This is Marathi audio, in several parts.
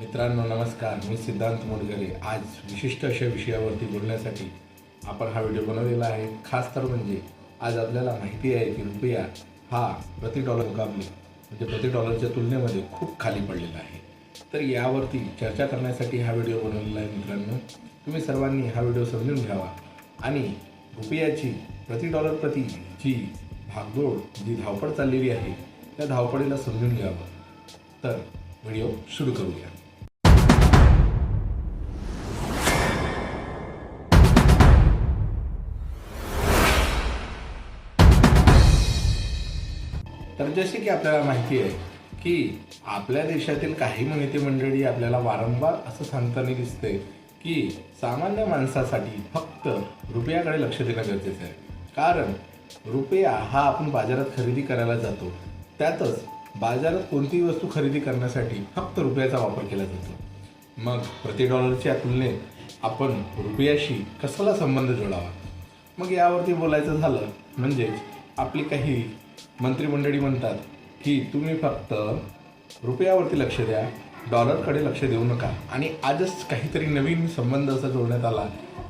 मित्रांनो नमस्कार. मी सिद्धांत मोडकरे आज विशिष्ट अशा विषयावरती बोलण्यासाठी आपण हा व्हिडिओ बनवलेला आहे. खास तर म्हणजे आज आपल्याला माहिती आहे की रुपया हा प्रति डॉलर मुकाबले म्हणजे प्रति डॉलरच्या तुलनेमध्ये खूप खाली पडलेला आहे. तर यावरती चर्चा करण्यासाठी हा व्हिडिओ बनवलेला आहे मित्रांनो. तुम्ही सर्वांनी हा व्हिडिओ समजून घ्यावा. आणि रुपयाची प्रति डॉलर प्रति जी भागदौड जी धावपळ चाललेली आहे त्या धावपळीला समजून घ्यावं. तर व्हिडिओ सुरू करूया. तर जसे की आपल्याला माहिती आहे की आपल्या देशातील काही नेते मंडळी आपल्याला वारंवार असं सांगताना दिसते की सामान्य माणसासाठी फक्त रुपयाकडे लक्ष देणं गरजेचं आहे. कारण रुपया हा आपण बाजारात खरेदी करायला जातो. त्यातच बाजारात कोणतीही वस्तू खरेदी करण्यासाठी फक्त रुपयाचा वापर केला जातो. मग प्रति डॉलरच्या तुलनेत आपण रुपयाशी कसला संबंध जोडावा? मग यावरती बोलायचं झालं म्हणजेच आपली काही मंत्रिमंडळी म्हणतात की तुम्ही फक्त रुपयावरती लक्ष द्या डॉलरकडे लक्ष देऊ नका. आणि आजच काहीतरी नवीन संबंध असा जोडण्यात आला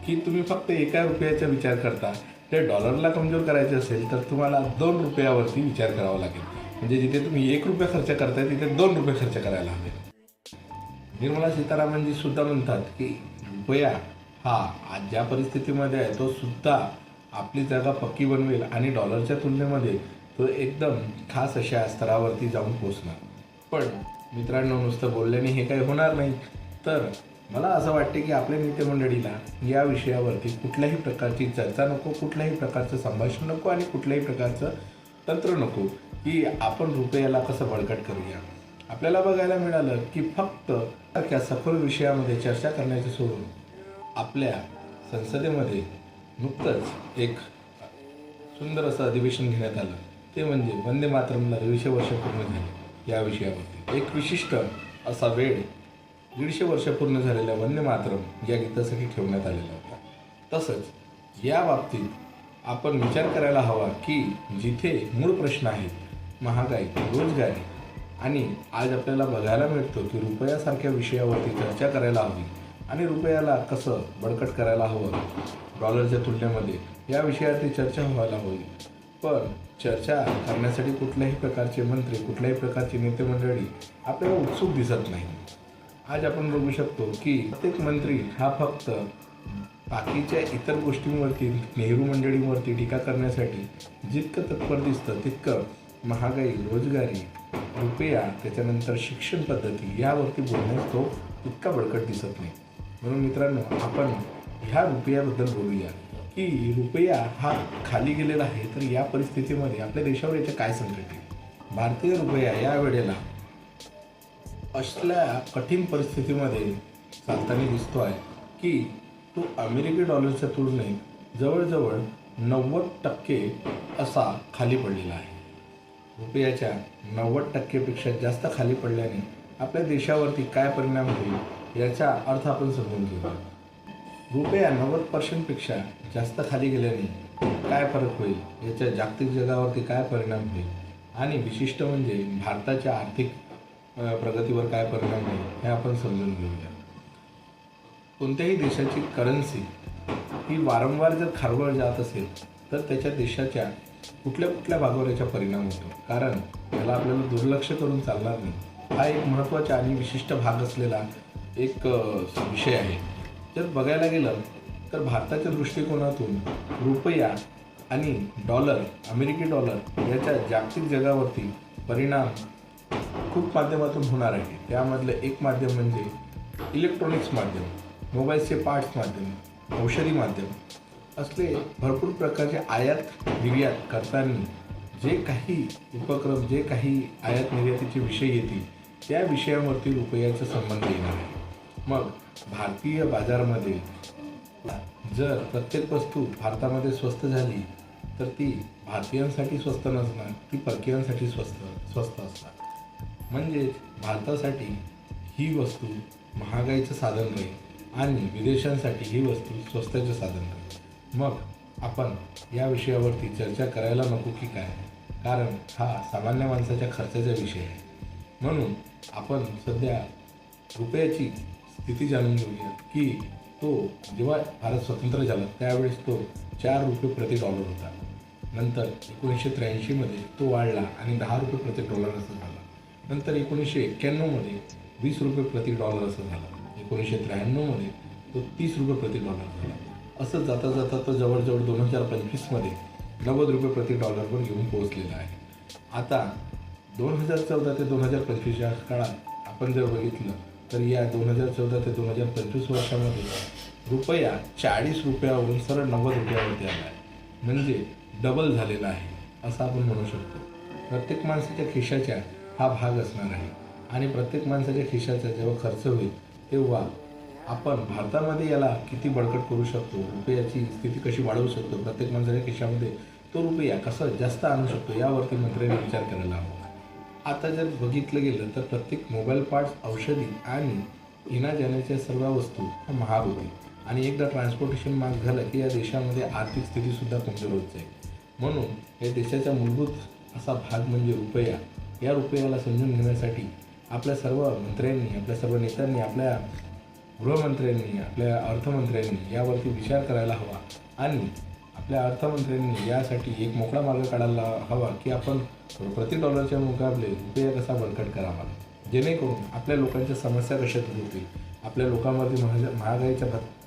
की तुम्ही फक्त एका रुपयाचा विचार करता. ते डॉलरला कमजोर करायचे असेल तर तुम्हाला दोन रुपयावरती विचार करावा लागेल. म्हणजे जिथे तुम्ही एक रुपया खर्च करताय तिथे दोन रुपये खर्च करायला हवे. निर्मला सीतारामनजी सुद्धा म्हणतात की रुपया हा आज ज्या परिस्थितीमध्ये आहे तो सुद्धा आपली जागा पक्की बनवेल आणि डॉलरच्या तुलनेमध्ये तो एकदम खास अशा स्तरावरती जाऊन पोचणार पण मित्रांनो नुसतं बोलल्याने हे काही होणार नाही. तर मला असं वाटते की आपल्या नेते मंडळीला या विषयावरती कुठल्याही प्रकारची चर्चा नको कुठल्याही प्रकारचं संभाषण नको आणि कुठल्याही प्रकारचं तंत्र नको की आपण रुपयाला कसं बळकट करूया. आपल्याला बघायला मिळालं की फक्त त्या सखोल विषयामध्ये चर्चा करण्याचे सोडून आपल्या संसदेमध्ये नुकतंच एक सुंदर असं अधिवेशन घेण्यात आलं. ते म्हणजे वंदे मातरमला दीडशे वर्ष पूर्ण झाली या विषयावरती एक विशिष्ट असा वेळ दीडशे वर्ष पूर्ण झालेल्या वंदे मातरम या गीतासाठी ठेवण्यात आलेला होता. तसंच या बाबतीत आपण विचार करायला हवा की जिथे मूळ प्रश्न आहेत महागाई रोजगारी आणि आज आपल्याला बघायला मिळतं की रुपयासारख्या विषयावरती चर्चा करायला हवी आणि रुपयाला कसं बळकट करायला हवं डॉलरच्या तुलनेमध्ये या विषयावरती चर्चा व्हायला हवी. पण चर्चा करण्यासाठी कुठल्याही प्रकारचे मंत्री कुठल्याही प्रकारची नेते मंडळी आपल्याला उत्सुक दिसत नाही. आज आपण बघू शकतो की प्रत्येक मंत्री हा फक्त बाकीच्या इतर गोष्टींवरती नेहरू मंडळींवरती टीका करण्यासाठी जितकं तत्पर दिसतं तितकं महागाई रोजगारी रुपया त्याच्यानंतर शिक्षण पद्धती यावरती बोलण्यास तो इतका बळकट दिसत नाही. म्हणून मित्रांनो आपण ह्या रुपयाबद्दल बोलूया. की रुपया हा खाली गेलेला आहे तर या परिस्थितीमध्ये आपल्या देशावर याचे काय संकट आहे? भारतीय रुपया या वेळेला असल्या कठीण परिस्थितीमध्ये चालताना दिसतो आहे की तो अमेरिकी डॉलरच्या तुलनेत जवळजवळ नव्वद टक्के असा खाली पडलेला आहे. रुपयाच्या नव्वद टक्केपेक्षा जास्त खाली पडल्याने आपल्या देशावरती काय परिणाम होईल याचा अर्थ आपण समजून घेऊया. रुपया नव्वद पर्सेंटपेक्षा जास्त खाली गेल्याने काय फरक होईल? याच्या जागतिक जगावरती काय परिणाम होईल? आणि विशिष्ट म्हणजे भारताच्या आर्थिक प्रगतीवर काय परिणाम होईल? हे आपण समजून घेऊया. कोणत्याही देशाची करन्सी ही वारंवार जर खारवळ जात असेल तर त्याच्या देशाच्या कुठल्या कुठल्या भागावर याचा परिणाम होतो? कारण याला आपल्याला दुर्लक्ष करून चालणार नाही. हा एक महत्त्वाचा आणि विशिष्ट भाग असलेला एक विषय आहे. जर बघायला गेलं तर भारताच्या दृष्टिकोनातून रुपया आणि डॉलर अमेरिकी डॉलर याच्या जागतिक जगावरती परिणाम खूप माध्यमातून होणार आहे. त्यामधलं एक माध्यम म्हणजे इलेक्ट्रॉनिक्स माध्यम मोबाईलचे पार्ट्स माध्यम औषधी माध्यम. असले भरपूर प्रकारचे आयात निर्यात करताना जे काही उपक्रम जे काही आयात निर्यातीचे विषय येतील त्या विषयावरती रुपयाचा संबंध येणार आहे. मग भारतीय बाजारामध्ये जर प्रत्येक वस्तू भारतामध्ये स्वस्त झाली तर ती भारतीयांसाठी स्वस्त नसणार ती परकीयांसाठी स्वस्त स्वस्त असणार. म्हणजेच भारतासाठी ही वस्तू महागाईचं साधन राहील आणि विदेशांसाठी ही वस्तू स्वस्ताचं साधन राहील. मग आपण या विषयावरती चर्चा करायला नको की काय? कारण हा सामान्य माणसाच्या खर्चाचा विषय आहे. म्हणून आपण सध्या रुपयाची स्थिती जाणून घेऊया की तो जेव्हा भारत स्वतंत्र झाला त्यावेळेस तो चार रुपये प्रति डॉलर होता. नंतर एकोणीसशे त्र्याऐंशीमध्ये तो वाढला आणि दहा रुपये प्रति डॉलर असं झाला. नंतर एकोणीसशे एक्क्याण्णवमध्ये वीस रुपये प्रति डॉलर असं झालं. एकोणीसशे त्र्याण्णवमध्ये तो तीस रुपये प्रति डॉलर झाला. असं जाता जाता तो जवळजवळ दोन हजार पंचवीसमध्ये नव्वद रुपये प्रति डॉलरवर घेऊन पोहोचलेला आहे. आता दोन हजार चौदा ते दोन हजार पंचवीसच्या काळात आपण जर बघितलं तर या दोन हजार चौदा ते दोन हजार पंचवीस वर्षामध्ये रुपया चाळीस रुपयावरून सरळ नव्वद रुपयावरती आला आहे. म्हणजे डबल झालेला आहे असं आपण म्हणू शकतो. प्रत्येक माणसाच्या खिशाच्या हा भाग असणार आहे. आणि प्रत्येक माणसाच्या खिशाचा जेव्हा खर्च होईल तेव्हा आपण भारतामध्ये याला किती बळकट करू शकतो रुपयाची स्थिती कशी वाढवू शकतो प्रत्येक माणसाच्या खिशामध्ये तो रुपया कसा जास्त आणू शकतो यावरती मंत्र्यांनी विचार करायला हवा. आता जर बघितलं गेलं तर प्रत्येक मोबाईल पार्ट्स औषधी आणि येण्या जाण्याच्या सर्व वस्तू ह्या महाग होतील आणि एकदा ट्रान्सपोर्टेशन महाग झालं की या देशामध्ये आर्थिक स्थितीसुद्धा कमजोर होत जाईल. म्हणून या देशाचा मूलभूत असा भाग म्हणजे रुपया. या रुपयाला समजून घेण्यासाठी आपल्या सर्व मंत्र्यांनी आपल्या सर्व नेत्यांनी आपल्या गृहमंत्र्यांनी आपल्या अर्थमंत्र्यांनी यावरती विचार करायला हवा. आणि आपल्या अर्थमंत्र्यांनी यासाठी एक मोकळा मार्ग काढायला हवा की आपण प्रति डॉलरच्या मुकाबले रुपया कसा बळकट करावा? जेणेकरून आपल्या लोकांच्या समस्या कशा दूर होतील? आपल्या लोकांमध्ये महाग महागाईचा भत्ता